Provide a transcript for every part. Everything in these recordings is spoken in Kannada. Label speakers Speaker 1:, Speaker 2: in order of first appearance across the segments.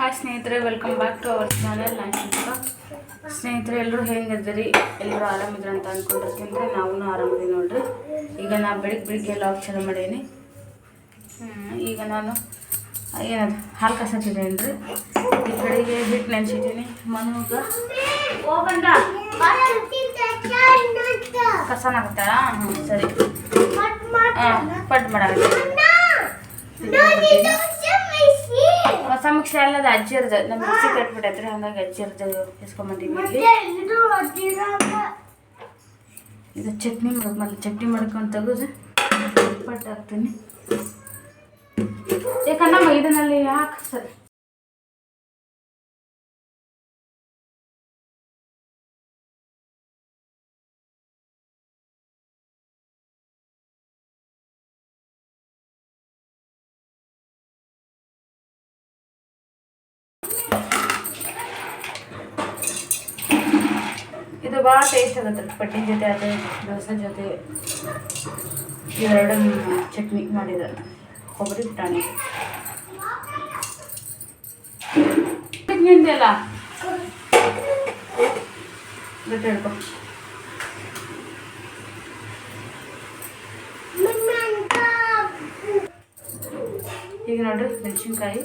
Speaker 1: ಹಾಯ್ ಸ್ನೇಹಿತರೆ welcome back to our channel ನಾನು ಸ್ನೇಹಿತರೆ ಎಲ್ಲರೂ ಹೆಂಗಿದ್ದೀರಿ ಎಲ್ಲರೂ ಆರಾಮಿದ್ರು ಅಂತ ಅಂದ್ಕೊಂಡಿರ್ತೀನಿ ರೀ ನಾವು ಆರಾಮಿದ್ದೀವಿ ನೋಡ್ರಿ. ಈಗ ನಾ ಬೆಳಿಗ್ಗೆ ಬೆಳಿಗ್ಗೆ ಎಲ್ಲ ಚಲೋ ಮಾಡೀನಿ. ಈಗ ನಾನು ಏನದು ಹಾಲು ಕಸತಿದ್ದೇನೆ ರೀ ಈ ಕಡೆಗೆ ಹಿಟ್ಟು ನೆನೆಸಿದ್ದೀನಿ ಮನುಗ. ಕಸನಾಗುತ್ತಾ ಹ್ಞೂ ಸರಿ. ಹಾಂ ಪಟ್ ಮಾಡಾಕತ್ತೀನಿ. ಹೊಸ ಮಿಕ್ಸಿ ಅಲ್ಲದ ಅಜ್ಜಿರ್ದು ನಮ್ಮ ಮಿಕ್ಸಿ ಕಟ್ಬಿಟ್ಟೈತ್ರಿ ಹಂಗಾಗಿ ಅಜ್ಜಿರ್ದು ಇಸ್ಕೊಂಬಂದಿದ್ವಿ ಇಲ್ಲಿ. ಇದು ಚಟ್ನಿ ಮೊದಲು ಚಟ್ನಿ ಮಾಡ್ಕೊಂಡು ತೆಗೆದು ಪಟ್ಟು ಹಾಕ್ತೀನಿ. ಯಾಕಂದ್ರೆ ಇದನ್ನಲ್ಲಿ ಯಾಕೆ ಇದು ಭಾಳ ಟೇಸ್ಟ್ ಆಗುತ್ತೆ. ಪಟ್ಟಿ ಜೊತೆ ಅದು ದೋಸೆ ಜೊತೆ ಇವೆರಡು ಚಟ್ನಿ ಮಾಡಿದ ಕೊಬ್ಬರಿ ಪುಟಾಣಿ ನಿಂದೆಲ್ಲ ಬಿಟ್ಟು ಹಿಡ್ಕೊ ಈಗ ನೋಡ್ರಿ, ಮೆಣಸಿನ್ಕಾಯಿ,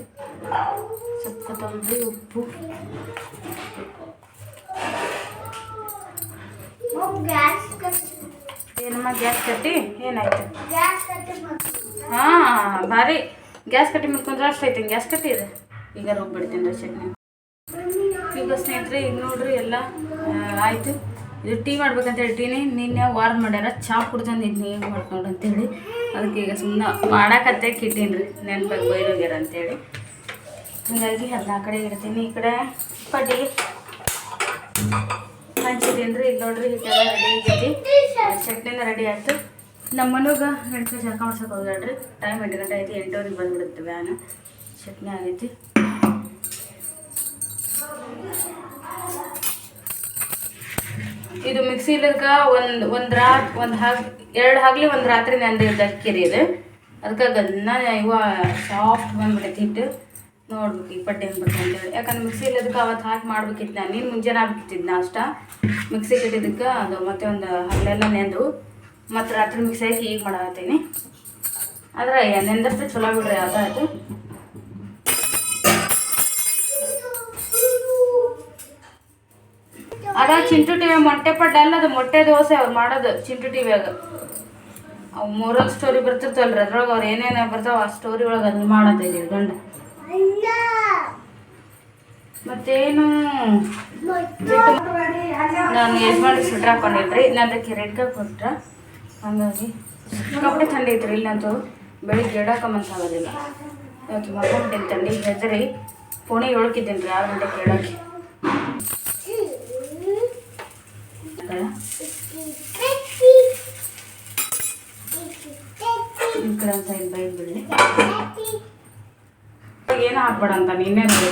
Speaker 1: ಸ್ವಲ್ಪ ಕೊತ್ತಂಬರಿ ಉಪ್ಪು. ಏನಮ್ಮ ಗ್ಯಾಸ್ ಕಟ್ಟಿ? ಏನಾಯ್ತು? ಹಾಂ ಭಾರಿ. ಗ್ಯಾಸ್ ಕಟ್ಟಿ ಅಷ್ಟು ಐತೆ ಗ್ಯಾಸ್ ಕಟ್ಟಿ ಇದೆ. ಈಗ ರುಬ್ಬಿಡ್ತೀನಿ ರೀ ಚಟ್ನಿ. ಈಗ ಸ್ನೇಹಿತರೆ ಈಗ ನೋಡ್ರಿ ಎಲ್ಲ ಆಯ್ತು. ಇದು ಟೀ ಮಾಡ್ಬೇಕಂತ ಹೇಳ್ತೀನಿ. ನಿನ್ನೆ ವಾರ ಮಾಡ್ಯಾರ ಚಾ ಕುಡ್ದಂದು ಇನ್ನು ಏನು ಮಾಡ್ಕೊಂಡು ಅಂತೇಳಿ. ಅದಕ್ಕೆ ಈಗ ಸುಮ್ಮನೆ ಮಾಡಾಕತ್ತೆ ಕಿಟ್ಟೀನಿ ರೀ ನೆನಪಾಗಿ ಬೈರೋಗ್ಯಾರ ಅಂತೇಳಿ. ಹೀಗಾಗಿ ಅದನ್ನ ಆ ಕಡೆ ಇಡ್ತೀನಿ ಈ ಕಡೆ. ಪಟ್ಟಿಗೆ ಹಂಚಿದ್ದೀನಿ ಅಂದ್ರೆ ಇಲ್ಲಿ ನೋಡ್ರಿ ಇದೆಲ್ಲ ರೆಡಿ ಆಗೈತಿ. ಚಟ್ನಿನ ರೆಡಿ ಆಯ್ತು. ನಮ್ಮ ಮನೆಗೆ ಹೆಣ್ಕೆ ಜಳಕ ಮಾಡ್ಸಕ್ಕೆ ಹೋಗ್ರಿ ಟೈಮ್ ಎಂಟು ಗಂಟೆ ಐತಿ ಎಂಟುವರೆಗೆ ಬಂದ್ಬಿಡುತ್ತೆ ವ್ಯಾನ್ ಚಟ್ನಿ ಆಗೈತಿ. ಇದು ಮಿಕ್ಸಿ ಇಲ್ಲದಕ್ಕೆ ಒಂದು ಒಂದು ರಾತ್, ಒಂದು ಹಾಗೆ, ಎರಡು ಹಾಗಲಿ ಒಂದು ರಾತ್ರಿ ನಂದು ಅಕ್ಕಿರಿ ಇದು ಅದಕ್ಕೆ ಗನ್ನ ಇವ ಸಾಫ್ಟ್ ಬಂದ್ಬಿಟ್ಟೈತಿ ಹಿಟ್ಟು ನೋಡ್ಬೇಕು ಈ ಹೆಂಗೆ ಬರ್ತದೆ ಅಂತೇಳಿ. ಯಾಕಂದ್ರೆ ಮಿಕ್ಸಿ ಇಲ್ಲದಕ್ಕೆ ಅವತ್ತು ಹಾಕಿ ಮಾಡ್ಬೇಕಿತ್ತು ನಾನು ನೀನು ಮುಂಜಾನೆ ಆಗ್ಬೇಕಿತ್ತು ನಾಷ್ಟ ಮಿಕ್ಸಿ ಕಟ್ಟಿದ್ದಕ್ಕೆ ಅದು ಮತ್ತೆ ಒಂದು ಹಗಲೆಲ್ಲ ನೆಂದು ಮತ್ತು ರಾತ್ರಿ ಮಿಕ್ಸ್ ಹಾಕಿ ಈಗ ಮಾಡತ್ತೀನಿ ಆದ್ರೆ ನೆಂದಷ್ಟು ಚಲೋ ಬಿಡ್ರಿ ಅದಾಯ್ತು ಅದ ಚಿಂಟು ಟಿವಿ ಮೊಟ್ಟೆ ಪಡ್ಡ ಅಲ್ಲ, ಅದು ಮೊಟ್ಟೆ ದೋಸೆ ಅವ್ರು ಮಾಡೋದು ಚಿಂಟು ಟಿವಿಯಾಗ ಅವು ಮೋರಲ್ ಸ್ಟೋರಿ ಬರ್ತಿರ್ತವಲ್ರಿ, ಅದ್ರೊಳಗೆ ಅವ್ರು ಏನೇನು ಬರ್ತಾವ ಆ ಸ್ಟೋರಿ ಒಳಗೆ ಅದನ್ನ ಮಾಡತ್ತಿದ್ದೀವಿ ಗಂಡ. ಮತ್ತೇನು? ನಾನು ಯಜಮಾನ್ ಸ್ವೆಟ್ರ್ ಹಾಕೊಂಡಿದ್ರಿ ನಂದಕ್ಕೆ ರೆಡ್ ಕಪ್ ಕೊಟ್ರ? ಹಂಗಾಗಿ. ಕಪ್ಪಡೆ ಥಂಡಿ ಐತ್ರಿ ಇಲ್ಲಂತೂ ಬೆಳಿಗ್ಗೆ ಎಡಾಕಂಬಂತ ಆಗೋದಿಲ್ಲ. ಇವತ್ತು ಮಕ್ಕೊಂಬಿಟ್ಟಿನಿ ಥಂಡಿ ಹೆದರಿ. ಪುಣೆ ಏಳಕ್ಕಿದ್ದೀನಿ ರೀ ಆರು ಗಂಟೆಗೆ ಹೇಳಕ್ಕೆ. ಈ ಕಡೆ ಅಂತ ಇಲ್ಲಿ ಬೈಕ್ ಬಿಡಲಿ ಏನು ಹಾಕ್ಬೇಡ ಅಂತ ನೀನೇ ನೋಡಿ.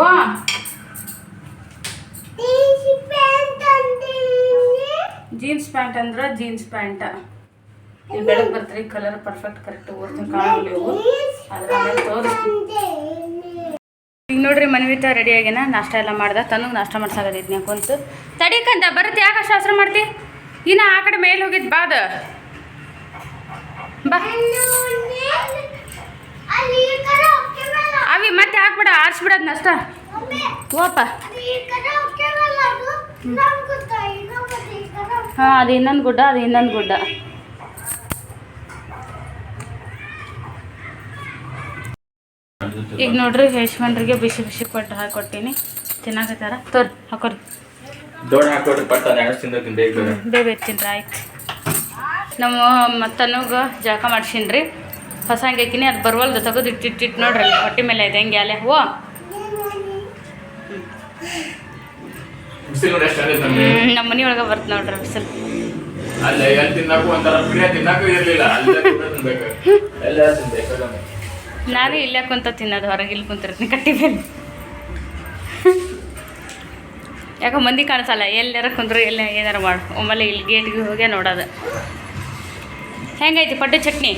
Speaker 1: ವಾ. ಜೀನ್ಸ್ ಪ್ಯಾಂಟ್ ಅಂದ್ರೆ ಜೀನ್ಸ್ ಪ್ಯಾಂಟ್. ಇಲ್ಲಿ ಬೆಳಗ್ಗೆ ಬರ್ತೀರಿ ಕಲರ್ ಪರ್ಫೆಕ್ಟ್ ಕರೆಕ್ಟ್ ಓದ್ತೀನಿ ಕಾಣಲಿ ಈಗ ನೋಡ್ರಿ ಮನ್ವಿತ ರೆಡಿ ಆಗ್ಯಾನ, ನಾಷ್ಟ ಎಲ್ಲ ಮಾಡ್ದೆ. ತನಗೆ ನಾಷ್ಟ ಮಾಡ್ಸಾಕತ್ತೈತಿ ಕುಂತು ತಡಿಕಂತ ಬರುತ್ತೆ ಯಾಕೆ ಶಾಸ್ತ್ರ ಮಾಡ್ತಿ. ಇನ್ನ ಆ ಕಡೆ ಮೇಲೆ ಹೋಗಿದ್, ಬಾದ. ಬಾ. ಅವಿ ಮತ್ತೆ ಹಾಕ್ಬಿಡ ಆರಿಸ್ಬಿಡದ್ ನಷ್ಟ. ಓಪ ಹಾಂ ಅದು ಇನ್ನೊಂದು ಗುಡ್ಡ ಅದು ಇನ್ನೊಂದು ಗುಡ್ಡ. ಈಗ ನೋಡ್ರಿ ಯಶವಂತರಿಗೆ ಬಿಸಿ ಬಿಸಿ ಪಟ್ಟು ಹಾಕೊಟ್ಟಿನಿ. ಚೆನ್ನಾಗತ್ತಾರ ತೋರಿ ಹಾಕೋರಿ.
Speaker 2: ದೊಡ್ಡ ಹಾಕೊಡ್ರಿ ಪಟ್ಟ ಬೇಗ ಬೇಗ.
Speaker 1: ಆಯ್ತು. ನಮ್ಮ ಮತ್ತನಗ ಜಳಕ ಮಾಡ್ಸೀನ್ರಿ. ಹೊಸ ಹಂಗಾಕಿನಿ ಅದು ಬರ್ವಲ್ದು ತೆಗೆದು ಇಟ್ಟಿಟ್ಟಿಟ್ಟು ನೋಡ್ರಿ ಹೊಟ್ಟೆ ಮೇಲೆ ಇದೆ ಹೆಂಗೆ ಅಲ್ಲೇ. ಹೋ ನಮ್ಮ ಮನೆ ಒಳಗೆ ಬರ್ತ ನೋಡ್ರಿ ಬಿಸಿಲು.
Speaker 2: ನಾವೇ
Speaker 1: ನಾನು ಇಲ್ಲೇ ಕುಂತ ತಿನ್ನೋದು ಹೊರಗೆ ಇಲ್ಲಿ ಕುಂತಿರ್ತೀನಿ ಕಟ್ಟಿ ಮೇಲೆ. ಯಾಕೋ ಮಂದಿ ಕಾಣಿಸಲ್ಲ ಎಲ್ಲಾರ ಕುಂದ್ರು ಎಲ್ಲ ಏನಾರ ಮಾಡು ಒಮ್ಮೆಲೆ ಇಲ್ಲಿ ಗೇಟ್ಗೆ ಹೋಗಿ ನೋಡೋದು. ಹೆಂಗೈತಿ ಪಡ್ಡು ಚಟ್ನಿ?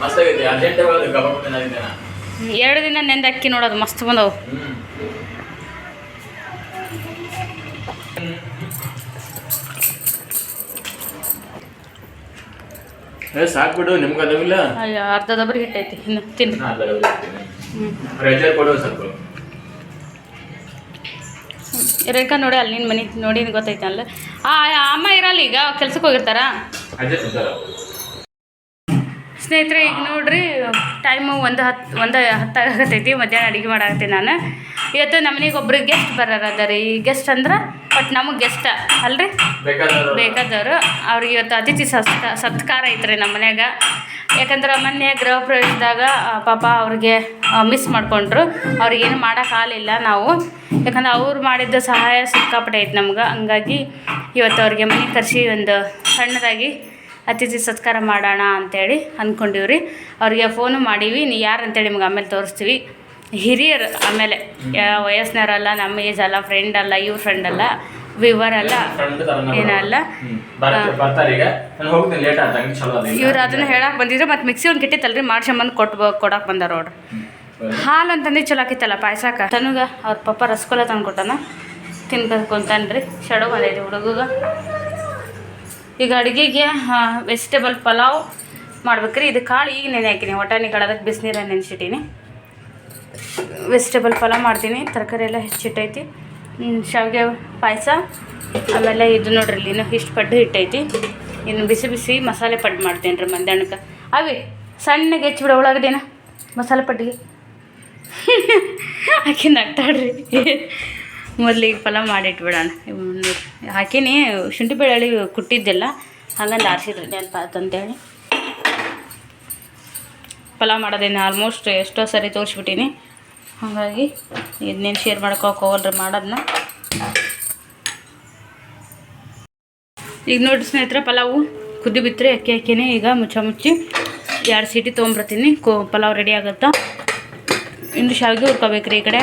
Speaker 2: ಅರ್ಜೆಂಟ್ ಒಳಗೆ ಕಬಾಬ್
Speaker 1: ಎರಡು ದಿನ ನೆಂದ ಅಕ್ಕಿ ನೋಡೋದು ಮಸ್ತ್ ಬಂದವು.
Speaker 2: ಏ ಸಾಕ್ಬಿಡು ನಿಮ್ಗೆ ಅದಾವಿಲ್ಲ
Speaker 1: ಅಯ್ಯೋ ಅರ್ಧ ದಬ್ರಿ ಹಿಟ್ಟೈತಿ ಇನ್ನು ತಿನ್ನು.
Speaker 2: ಪ್ರೆಷರ್ ಕೊಡು ಸ್ವಲ್ಪ.
Speaker 1: ರೇಖಾ ನೋಡಿ ಅಲ್ಲಿ ನಿನ್ನ ಮನೆ ನೋಡಿ ಗೊತ್ತೈತೆ ಅಲ್ಲ ಆ ಅಮ್ಮ ಇರಲ್ಲ ಈಗ ಕೆಲ್ಸಕ್ಕೆ ಹೋಗಿರ್ತಾರಾ?
Speaker 2: ಅದೇ
Speaker 1: ಸ್ನೇಹಿತರೆ ಈಗ ನೋಡ್ರಿ ಟೈಮು ಒಂದು ಹತ್ತು ಒಂದು ಹತ್ತಾಗತೈತಿ ಮಧ್ಯಾಹ್ನ ಅಡುಗೆ ಮಾಡಾಕತ್ತೀನಿ ನಾನು. ಇವತ್ತು ನಮ್ಮನೆಗೆ ಒಬ್ಬರು ಒಬ್ರು ಗೆಸ್ಟ್ ಬರೋರು ರೀ ಈ ಗೆಸ್ಟ್ ಅಂದ್ರೆ ಬಟ್ ನಮಗೆ ಗೆಸ್ಟ್ ಅಲ್ರಿ?
Speaker 2: ಬೇಕಾದವ್ರು.
Speaker 1: ಬೇಕಾದವರು. ಅವ್ರಿಗೆ ಇವತ್ತು ಅತಿಥಿ ಸತ್ಕ ಸತ್ಕಾರ ಐತ್ರಿ ನಮ್ಮ ಮನ್ಯಾಗ. ಯಾಕಂದ್ರೆ ಮೊನ್ನೆ ಗೃಹ ಪ್ರವೇಶದಾಗ ಪಾಪ ಅವ್ರಿಗೆ ಮಿಸ್ ಮಾಡ್ಕೊಂಡ್ರು. ಅವ್ರಿಗೇನು ಮಾಡೋಕ್ಕಾಗಲಿಲ್ಲ ನಾವು. ಯಾಕಂದ್ರೆ ಅವ್ರು ಮಾಡಿದ್ದ ಸಹಾಯ ಸಿಕ್ಕಾಪಟ್ಟೆ ಐತೆ ನಮ್ಗೆ. ಹಂಗಾಗಿ ಇವತ್ತು ಅವ್ರಿಗೆ ಮನೆ ಕರೆಸಿ ಒಂದು ಸಣ್ಣದಾಗಿ ಅತಿಥಿ ಸತ್ಕಾರ ಮಾಡೋಣ ಅಂತೇಳಿ ಅಂದ್ಕೊಂಡಿವ್ರಿ ಅವ್ರಿಗೆ ಫೋನು ಮಾಡೀವಿ. ನೀ ಯಾರು ಅಂತೇಳಿ ನಿಮ್ಗೆ ಆಮೇಲೆ ತೋರಿಸ್ತೀವಿ. ಹಿರಿಯರು ಆಮೇಲೆ ಯಾ- ವಯಸ್ಸಿನವರಲ್ಲ ನಮ್ಮ ಏಜ್ ಅಲ್ಲ ಫ್ರೆಂಡ್ ಅಲ್ಲ ಇವ್ರ ಫ್ರೆಂಡ್ ಅಲ್ಲ ವಿವರ್ ಅಲ್ಲ ಏನಲ್ಲ ಇವ್ರು ಅದನ್ನ ಹೇಳಕ್ ಬಂದಿದ್ರು ಮತ್ತೆ ಮಿಕ್ಸಿ ಒಂದು ಕಿಟ್ಟಿತ್ತಲ್ರಿ ಮಾಡ್ಸ್ಕೊಂಬಂದು ಕೊಟ್ಟು ಕೊಡಕ್ಕೆ ಬಂದಾರ ನೋಡ್ರಿ. ಹಾಲು ಅಂತಂದು ಚಲೋ ಆಕಿತ್ತಲ್ಲ ಪಾಯಸಕ. ತನಗ ಅವ್ರ ಪಪ್ಪ ರಸಗುಲ್ಲ ತಂದು ಕೊಟ್ಟಾನ ತಿನ್ಕೊಂತಾನ್ರಿ ಶಡು ಬಂದೈತಿ ಹುಡುಗಗ. ಈಗ ಅಡುಗೆಗೆ ವೆಜಿಟೇಬಲ್ ಪಲಾವ್ ಮಾಡ್ಬೇಕ್ರಿ. ಇದು ಕಾಳು ಈಗ ನೆನೆ ಹಾಕಿನಿ. ಒಟಾಣಿ ಕಾಳು, ಅದಕ್ಕೆ ಬಿಸಿನೀರ ನೆನೆಸಿಟ್ಟೀನಿ. ವೆಜಿಟೇಬಲ್ ಪಲಾವ್ ಮಾಡ್ತೀನಿ. ತರಕಾರಿ ಎಲ್ಲ ಹೆಚ್ಚಿಟ್ಟೈತಿ ಶಾವಿಗೆ ಪಾಯಸ. ಆಮೇಲೆ ಇದು ನೋಡ್ರಿ, ಇಲ್ಲಿ ಇನ್ನೂ ಇಷ್ಟು ಪಡ್ಡು ಹಿಟ್ಟೈತಿ. ಇನ್ನು ಬಿಸಿ ಬಿಸಿ ಮಸಾಲೆ ಪಡ್ಡು ಮಾಡ್ತೀನಿ ರೀ ಮಧ್ಯಾಹ್ನಕ್ಕೆ ಅವೇ, ಸಣ್ಣಗೆ ಹೆಚ್ಚಿಬಿಡ ಉಳ್ಳಾಗಡ್ಡಿನ ಮಸಾಲೆ ಪಡ್ಡಿಗೆ. ಆಕೆ ನಗ್ತಾಡ್ರಿ ಮೊದಲಿಗೆ ಪಲಾವ್ ಮಾಡಿಟ್ಬಿಡೋಣ. ಹಾಕಿನಿ, ಶುಂಠಿ ಬೆಳ್ಳುಳ್ಳಿ ಕುಟ್ಟಿದ್ದಿಲ್ಲ, ಹಂಗಂದು ಆರಿಸಿದ್ರಿ ನೆನಪಾತು ಅಂತೇಳಿ. ಪಲಾವ್ ಮಾಡೋದೇನು ಆಲ್ಮೋಸ್ಟ್ ಎಷ್ಟೋ ಸರಿ ತೋರಿಸ್ಬಿಟ್ಟೀನಿ. ಹಾಗಾಗಿ ಇದನ್ನೇನು ಶೇರ್ ಮಾಡ್ಕೋಕೆ ಹೋಗಲ್ರಿ ಮಾಡೋದನ್ನ ಈಗ ನೋಡಿ ಸ್ನೇಹಿತರೆ, ಪಲಾವು ಕುದ್ದು ಬಿತ್ತರೆ ಅಕ್ಕಿ ಹಾಕಿನಿ, ಈಗ ಮುಚ್ಚ ಮುಚ್ಚಿ ಎರಡು ಸೀಟಿ ತೊಗೊಂಬರ್ತೀನಿ. ಕೋ ಪಲಾವ್ ರೆಡಿ ಆಗುತ್ತಾ? ಇನ್ನು ಶಾವಿಗೆ ಹುರ್ಕೋಬೇಕ್ರಿ ಈ ಕಡೆ.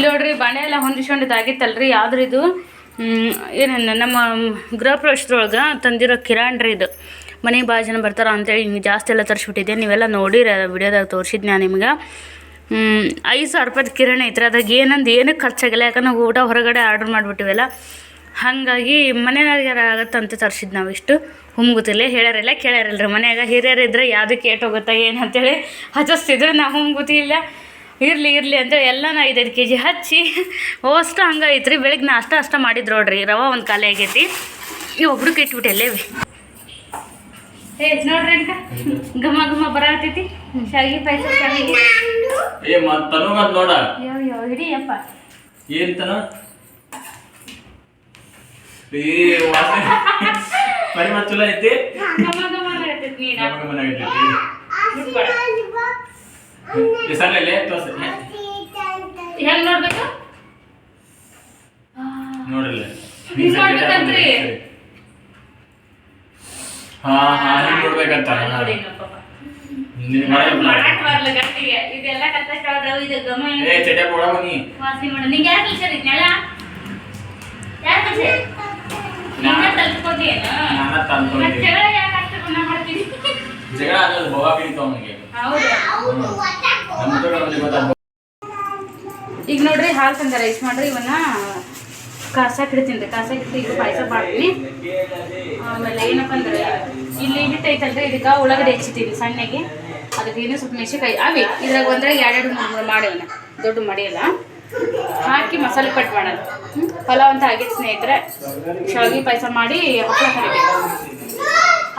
Speaker 1: ಇಲ್ಲಿ ನೋಡ್ರಿ ಬಾಣೆ ಎಲ್ಲ ಹೊಂದಿಸ್ಕೊಂಡಿದ್ದಾಗಿತ್ತಲ್ರಿ. ಯಾವ್ದ್ರ ಇದು ಏನೇನು ನಮ್ಮ ಗೃಹ ಪ್ರವೇಶದೊಳಗೆ ತಂದಿರೋ ಕಿರಾಣ್ ರೀ ಇದು. ಮನೆಗೆ ಭಾಳ ಜನ ಬರ್ತಾರ ಅಂತೇಳಿ ಹಿಂಗೆ ಜಾಸ್ತಿ ಎಲ್ಲ ತರಿಸ್ಬಿಟ್ಟಿದ್ದೆ. ನೀವೆಲ್ಲ ನೋಡಿರಿ ವಿಡಿಯೋದಾಗ ತೋರಿಸಿದ್ ನಾನು ನಿಮ್ಗೆ. ಹ್ಮ್, ಐದು ಸಾವಿರ ರೂಪಾಯ್ದು ಕಿರಾಣಿ ಐತ್ರಿ. ಅದಾಗ ಏನಂದು ಏನಕ್ಕೆ ಖರ್ಚಾಗಿಲ್ಲ. ಯಾಕಂದ್ರೆ ಊಟ ಹೊರಗಡೆ ಆರ್ಡ್ರ್ ಮಾಡಿಬಿಟ್ಟಿವಲ್ಲ. ಹಾಗಾಗಿ ಮನೆಯಾಗ ಆಗತ್ತಂತ ತರಿಸಿದ್ ನಾವು ಇಷ್ಟು. ಹುಮ್ಗುತಿಲ್ಲ ಹೇಳ್ಯಾರಿಲ್ಲ ಕೇಳ್ಯಾರಿಲ್ರಿ. ಮನ್ಯಾಗ ಹಿರಿಯರು ಹಿರಿಯರಿದ್ರೆ ಯಾವುದಕ್ಕೆ ಏಟ್ ಹೋಗುತ್ತೆ ಏನು ಅಂತೇಳಿ ಹಚ್ಚಿಸ್ತಿದ್ರು. ನಾವು ಹುಮ್ಗುತ್ತಿಲ್ಲ. ಇರಲಿ ಇರಲಿ ಅಂತ ಎಲ್ಲ ಐದೈದು ಕೆ ಜಿ ಹಚ್ಚಿ ಅಷ್ಟು ಹಂಗೆ ಐತ್ರಿ. ಬೆಳಿಗ್ಗೆ ನಾಷ್ಟ ಅಷ್ಟ ಮಾಡಿದ್ರು ನೋಡ್ರಿ ರವೆ ಒಂದು ಖಾಲಿ ಆಗೈತಿ. ಈ ಒಬ್ರು ಇಟ್ಬಿಟ್ಟೆ ಎಲ್ಲೇ ಏ ನೋಡ್ರಿ ಅಂತ ಘಮ ಘಮ ಬರಾತೈತಿ ಶಾಗಿ ಪಾಯಸ
Speaker 2: ಏ ಮತ್ ತನುಗಂತ ನೋಡ.
Speaker 1: ಯೋ ಯೋ ಹಿಡಿಯಪ್ಪ
Speaker 2: ಏನ್ ತನ? ಏ ವಾಸನೆ. ಪರಿಮಳ ಚಲೋ ಐತಿ?
Speaker 1: ಘಮ ಘಮ ಆಗತೈತಿ ನೀನು.
Speaker 2: ಈ ತೋರ್ಸ.
Speaker 1: ಹೆಂಗ್ ನೋಡ್ಬೇಕು?
Speaker 2: ನೋಡಿಲ್ಲ
Speaker 1: ಹಿಂಗ್ ಮಾಡ್ಬೇಕಂತ್ರಿ?
Speaker 2: ಹಾ ಹಾ ಹಿಂಗ್ ನೋಡ್ಬೇಕಂತ.
Speaker 1: ಮಾಡಕ್ ಬರ್ಲ ಗಟ್ಟಿಗೆ ಇದೆಲ್ಲ ಕತ್ತಷ್ಟ ಆದ್ರವು ಇದು ಘಮ
Speaker 2: ಏ ಚಟ ಕೊಡವ ನೀ.
Speaker 1: ವಾಸನೆ ಮಾಡ. ನಿಂಗೆ ಯಾರು ಕಲ್ಸರ್ ಇದನ್ನೆಲ್ಲ ಯಾರು ಕಲ್ಸರ್ ನಾನು
Speaker 2: ನಾನ
Speaker 1: ಮತ್ತೆ ಯಾಕೆ ಅಷ್ಟು ಗುಣ ಮಾಡ್ತೀನಿ ಈಗ ನೋಡ್ರಿ ಹಾಲು ತಂದ ರೈಸ್ ಮಾಡ್ರಿ, ಇವನ್ನ ಕಾಸಾಕ್ ಇಡ್ತೀನಿ ರೀ, ಕಾಸಾಕ್ ಇಟ್ಟು ಈಗ ಪಾಯಸ ಮಾಡ್ತೀನಿ. ಆಮೇಲೆ ಏನಪ್ಪ ಅಂದ್ರೆ, ಇಲ್ಲಿ ಹಿಟ್ಟು ಐತಲ್ರಿ, ಇದಕ್ಕೆ ಉಳ್ಳಾಗಡ್ಡಿ ಹೆಚ್ಚಿದ್ದೀನಿ ಸಣ್ಣಗೆ. ಅದಕ್ಕೆ ಏನು ಸ್ವಲ್ಪ ಮೆಣಸಿನ್ಕಾಯಿ ಅವಿ ಇದ್ರಾಗ ಬಂದ್ರೆ ಎರಡೆರಡು ಮೂರು ಮಾಡಿವನ, ದೊಡ್ಡ ಮಾಡಿಯಲ್ಲ ಹಾಕಿ ಮಸಾಲೆ ಕಟ್ ಮಾಡೋದು? ಪಲಾವ್ ಅಂತ ಆಗಿತ್ತು ಸ್ನೇಹಿತರೆ, ಶಾವಿಗೆ ಪಾಯಸ ಮಾಡಿ ಹಪ್ಪಳ ಕರಿಬೇಕು.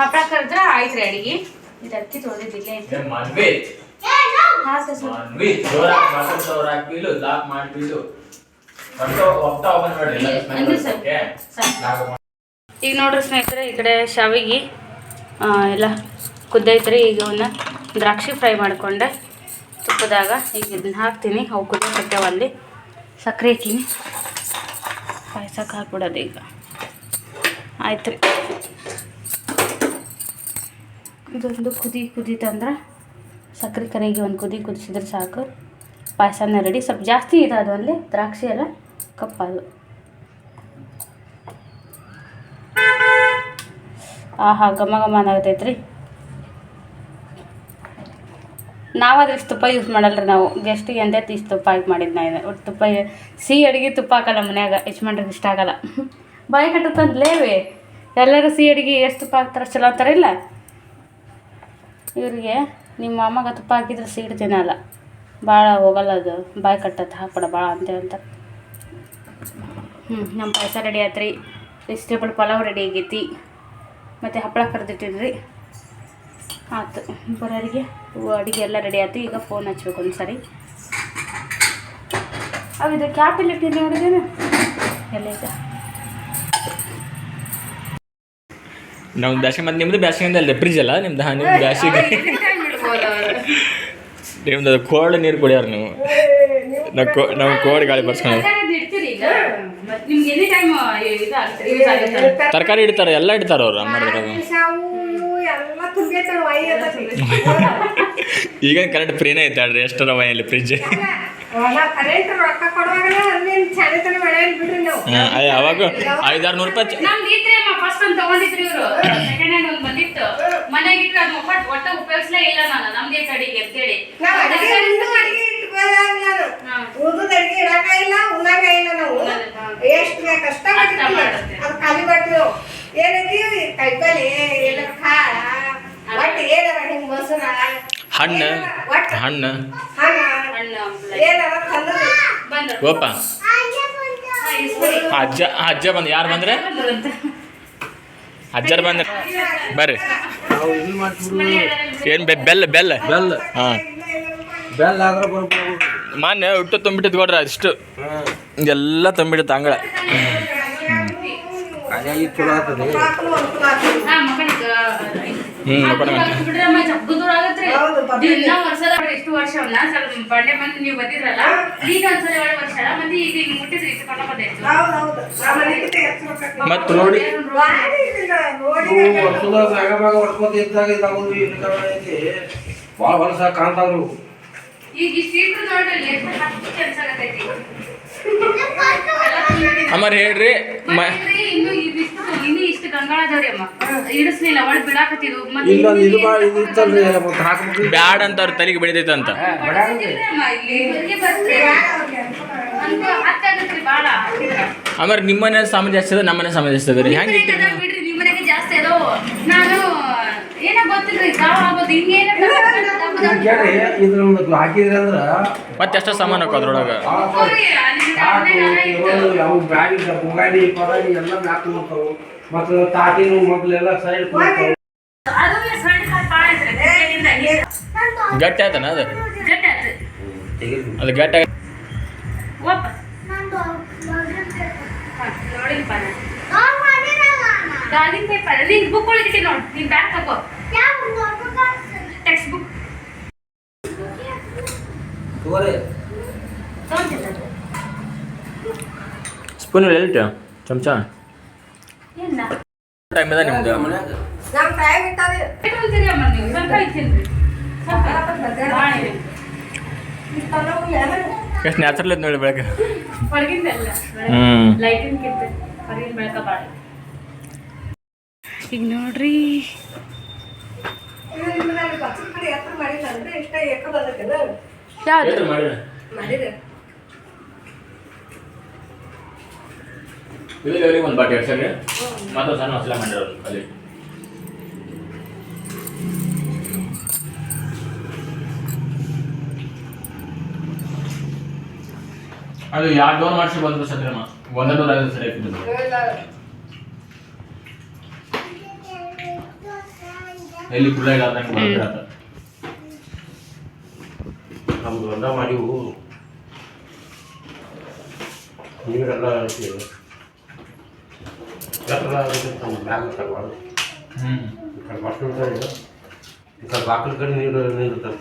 Speaker 1: ಹಪ್ಪಳ ಕರೆದ್ರೆ ಆಯ್ತು ರೀ ಅಡಿಗೆ. ಇದು ಅಕ್ಕಿ ತೊಳೆದಿದ್ದಿಲ್ಲ
Speaker 2: ಏ ಮದ್ವೆ
Speaker 1: ಹಾಕಿ ಸ್ವಲ್ಪ
Speaker 2: ಮದ್ವೆ ಜೋರಾಗಿ ಮಾತಾಡ್ತವ್ರ ಲಾಕ್ ಮಾಡಿ.
Speaker 1: ಈಗ ನೋಡ್ರಿ ಸ್ನೇಹಿತರೆ ಈ ಕಡೆ ಶಾವಿಗೆ ಆ, ಎಲ್ಲ ಕುದ್ದೈತ್ರಿ. ಈಗ ಅವನ್ನ ದ್ರಾಕ್ಷಿ ಫ್ರೈ ಮಾಡಿಕೊಂಡೆ. ತುಪ್ಪದಾಗ ಈಗ ಇದನ್ನ ಹಾಕ್ತೀನಿ. ಅವು ಕುದಿಯಕತ್ತಾವ ಅಲ್ಲಿ. ಸಕ್ಕರೆ ಹಾಕೀನಿ ಪಾಯಸಕ್ಕೆ ಹಾಕ್ಬಿಡೋದು ಈಗ. ಆಯ್ತು. ರೀ ಇದೊಂದು ಕುದಿ ಕುದೀತಂದ್ರೆ ಸಕ್ಕರೆ ಕರೆಗೆ ಒಂದು ಕುದಿ ಕುದಿಸಿದ್ರೆ ಸಾಕು. ಪಾಯಸನ ರೆಡಿ. ಸ್ವಲ್ಪ ಜಾಸ್ತಿ ಇದೆ ಅದು ಅಲ್ಲಿ. ದ್ರಾಕ್ಷಿ ಎಲ್ಲ ಕಪ್ಪದು ಆಹಾ, ಘಮ ಘಮ ಅನ್ನಾಗತೈತ್ರಿ ನಾವಾದ್ರೆ ಇಷ್ಟು ತುಪ್ಪ ಯೂಸ್ ಮಾಡಲ್ರಿ ನಾವು. ಗೆಸ್ಟಿಗೆ ಅಂತ ಇಷ್ಟು ತುಪ್ಪ ಹಾಕಿ ಮಾಡಿದ್ದು ನಾ ಇದು. ಒಟ್ಟು ತುಪ್ಪ ಸಿಹಿ ಅಡುಗೆ ತುಪ್ಪ ಹಾಕಲ್ಲ ಮನ್ಯಾಗ. ಯಜಮಾನ್ರಿಗೆ ಇಷ್ಟ ಆಗಲ್ಲ. ಬಾಯಿ ಕಟ್ಟತ್ತಂದ್ಲೇವಿ ಎಲ್ಲರೂ ಸಿಹಿ ಅಡುಗೆ ಎಷ್ಟು ತುಪ್ಪ ಹಾಕ್ತಾರೆ ಚಲೋ ಅಂತಾರಿಲ್ಲ ಇವ್ರಿಗೆ ನಿಮ್ಮ ಅಮ್ಮಗ ತುಪ್ಪ ಹಾಕಿದ್ರೆ ಸೀಡ್ ತಿನ್ನಲ್ಲ. ಭಾಳ ಹೋಗಲ್ಲ ಅದು. ಬಾಯಿ ಕಟ್ಟತ್ತೆ ಹಾಕ್ಬೇಡ ಭಾಳ ಅಂತ ಹ್ಞೂ ನಮ್ಮ ಪಾಯಸ ರೆಡಿ ಆಯ್ತು ರೀ ವೆಜಿಟೇಬಲ್ ಪಲಾವ್ ರೆಡಿ ಆಗೈತಿ. ಮತ್ತು ಹಪ್ಪಳ ಕರೆದಿಟ್ಟಿದ್ರಿ. ಆಯ್ತು ಬರೋರಿಗೆ ಅಡುಗೆ ಎಲ್ಲ ರೆಡಿ ಆಯ್ತು ಈಗ ಫೋನ್ ಹಚ್ಬೇಕು ಒಂದು ಸರಿ ಅವು ಇದು ಕ್ಯಾಪ್ ಇಲ್ಲ ನೋಡಿದೇನು ಎಲ್ಲ ಇದೆ
Speaker 2: ನಾವು ಬ್ಯಾಸಿಗೆ ಮತ್ತೆ ನಿಮ್ಮದು ಬ್ಯಾಸಿಗೆ ಅಲ್ಲಿ ಫ್ರಿಜ್ ಅಲ್ಲ? ನಿಮ್ದು ಹಾಂ ನಿಮ್ದು ಬ್ಯಾಸಿಗೆ ನಿಮ್ದು ಅದು ಕೋಲ್ಡ್ ನೀರು ಕುಡಿಯೋರು ನೀವು. ನಾವು ಕೋ ನಾವು ಕೋಲ್ಡ್ ಗಾಳಿ ಬರ್ಸ್ಕೊಂಡು
Speaker 1: ನಿಮ್ಗೆ ಎನಿ ಟೈಮ್ ಇದು ಆಗುತ್ತೆ
Speaker 2: ತರಕಾರಿ ಇಡ್ತಾರೆ ಎಲ್ಲ ಇಡ್ತಾರೆ ಅವ್ರು ಮಾಡಿದ್ರಾಗ
Speaker 3: ಸಾವು ಎಲ್ಲ ತುಂಬೇತಾವ ವೈ ಅದತಿ
Speaker 2: ಈಗ ಕರೆಂಟ್ ಫ್ರೀನೇ ಐತೆ ಅಲ್ರಿ ಎಷ್ಟು ರವ ಇಲ್ಲಿ ಫ್ರಿಜ್ ಅವಾಗ ಐದಾರು ನೂರು ರೂಪಾಯಿ
Speaker 1: ಇದ್ರೆ ಫಸ್ಟ್ ಒಂದು ತಗೊಂಡಿದ್ರಿ ಇವರು. ಸೆಕೆಂಡ್ ಹ್ಯಾಂಡ್ ಒಂದು ಬಂದಿತ್ತು. ಮನೆಗೆ ಇಟ್ರೆ ಅದು ಒಟ್ಟ ಒಟ್ಟ ಉಪಯೋಗಿಸ್ಲೇ ಇಲ್ಲ ನಾನು ನಮ್ಗೆ ಕಡೆಗೆ ಅಂತೇಳಿ
Speaker 3: ನಾವು ಅಡಿಗೆ ಅಡಿಗೆ ಇಟ್ಕೊಳ್ಳೋದಾಗಿಲ್ಲ
Speaker 1: ಹಾ.
Speaker 3: ಉಳ್ದದ ಅಡಿಗೆ ಇಡಾಕ ಇಲ್ಲ ಉಣ್ಣಾಕ ಇಲ್ಲ ನಾವು. ಎಷ್ಟು ಕಷ್ಟ ಪಟ್ಟಿರ್ತೀವಿ.
Speaker 1: ಮಾಡುತ್ತೆ.
Speaker 3: ಅದು ಖಾಲಿ ಮಾಡ್ತೀವಿ ನಾವು ಏನೈತಿ ಕೈಪಲ್ಲಿ ಏನಾರ ಕಾಳ ಒಟ್ಟು ಏನಾರ ಹಿಂಗ್ ಮೊಸರ
Speaker 2: ಹಣ್ಣು.
Speaker 3: ಒಟ್ಟು ಹಣ್ಣು.
Speaker 1: ಹಣ್ಣ
Speaker 2: ಓಪ. ಅಜ್ಜ ಅಜ್ಜ ಬಂದು ಯಾರು ಬಂದ್ರೆ? ಅಜ್ಜರ್ ಬಂದ್ರೆ ಬರ್ರಿ. ಏನ್ ಬೆಲ್ಲ ಬೆಲ್ಲ?
Speaker 4: ಬೆಲ್ಲ.
Speaker 2: ಹಾಂ.
Speaker 4: ಬೆಲ್ಲ
Speaker 2: ಮೊನ್ನೆ ಹುಟ್ಟು ತುಂಬಿಟ್ಟಿದ್ ಕೊಡ್ರಿ ಅಷ್ಟು ಎಲ್ಲ ತುಂಬಿಡುತ್ತೆ ಅಂಗಳ
Speaker 4: ಅದಾಗಿ ಚಲೋ ಆಗ್ತದೆ
Speaker 3: ಮಕ್ಕಳು ಅನುಕೂಲ ಆಗ್ತದೆ
Speaker 1: ಹಾ, ಮಕ್ಕಳಿಗೆ,
Speaker 2: ಹ್ಮ್,
Speaker 1: ಎಷ್ಟು ವರ್ಷ ಅವ್ನ ಸ್ವಲ್ಪ ಬಂಡೆ ಬಂದು ನೀವು ಬಂದಿದ್ರಲ್ಲ ಈಗ ಒಂದ್ಸಲ ವರ್ಷ ಅಲ್ಲ ಮತ್ತೆ ಈಗ ಮುಟ್ಟಿದ್ರಿ
Speaker 3: ರೊಕ್ಕ
Speaker 2: ನೋಡಿ.
Speaker 4: ವರ್ಷದಾಗ ಬ್ಯಾಗ ಬ್ಯಾಗ ಹೊಡ್ಕೋತ ಇದ್ದಾಗ ಇದಾಗೋದು ಇಲ್ಲಿ ಐತಿ ಭಾಳ ಹೊಲಸ ಕಾಣ್ತಾವ್ರು.
Speaker 1: ಈಗ ಇಷ್ಟು ನೋಡ್ರಿ ಅಲ್ಲಿ ಕೆಲ್ಸ ಆಗತೈತಿ.
Speaker 2: ಅಮ್ಮರ್ ಹೇಳ್ರಿ. ಬ್ಯಾಡ್ ಅಂತ ಅವ್ರ ತಲೆಗೆ ಬೆಳಿತೈತೆ ಅಂತ. ಆಮೇಲೆ ನಿಮ್ಮನೆ ಸಾಮಾನ್ಯ ಜಾಸ್ತಿ ಅದ ನಮ್ಮನೆ ಸಾಮಾನ್ಯ ಜಾಸ್ತಿ ಅದ ರೀ. ಹೆಂಗೆ
Speaker 1: ನಾನು ಏನೋ ಗೊತ್ತಿಲ್ರಿ ಸಾವ ಆಗೋದು ಹಿಂಗೇನ
Speaker 4: ಕೇಳ್ರಿ ಇದ್ರೊಂದು ಹಾಕಿದ್ರಿ ಅಂದ್ರ
Speaker 2: ಮತ್ತೆ ಎಷ್ಟೋ ಸಾಮಾನು ಅದ್ರೊಳಗೆ.
Speaker 4: ಬುಗಾಡಿ ಪಗಾಡಿ ಎಲ್ಲ ಮ್ಯಾಕ್ ಮತ್ತು ತಾಟಿನ ಮಗ್ಲೆಲ್ಲ ಸೈಡ್
Speaker 2: ಗಟ್ಟಿ ಆಯ್ತಾನ ಅದು. ಅದು ಗಟ್ಟಿ ಆಗ-.
Speaker 1: ಗಾದಿನ ಪೇಪರ್ ನೀನ್ ಬುಕ್ ಒಳಗಿಟ್ಟಿ ನೋಡ್. ನೀನ್ ಬ್ಯಾಗ್ ತಗೋ ಟೆಕ್ಸ್ಟ್ ಬುಕ್
Speaker 2: ಸ್ಪೂನ್ ಎಲ್ಲಿಟ್ಟು ಚಮಚ? ಟೈಮ್ ಇದೆ ನಿಮ್ದು. ಎಷ್ಟು ನ್ಯಾಚುರಲ್ ನೋಡಿ ಬೆಳಗ್ಗೆ.
Speaker 1: ಹೊರಗಿಂದಲ್ಲ.
Speaker 3: ಎಕ್ಕ ನೋಡ್ರಿ.
Speaker 1: ಯಾವ್ದು?
Speaker 2: ಒಂದು ಬಾಟಿ ಮತ್ತೆ ಸಣ್ಣ ಮಸಾಲ ಮಾಡಿರೋದು ಅಲ್ಲಿ. ಅದು ಯಾವ ಡೋರ್ ಮಾಡಿಸಿ ಬಂದ್ರು ಸದ್ರಮ್ಮ ಒಂದೇ ಡೋರ್ ಸರಿ ಆಗ್ತಿದ್ದು ಎಲ್ಲಿ ಕುಳ್ಳ ಇಲ್ಲ ಅಂದಂಗೆ ಬರ್ತಿರತ್ತ
Speaker 4: ನಮ್ದು ಹೊಲ ಮಾಡಿವು. ನೀರೆಲ್ಲ ನಮ್ಮ ಈ ಕಡೆ ಈ ನೀರು ನಿಲ್ತಾರೆ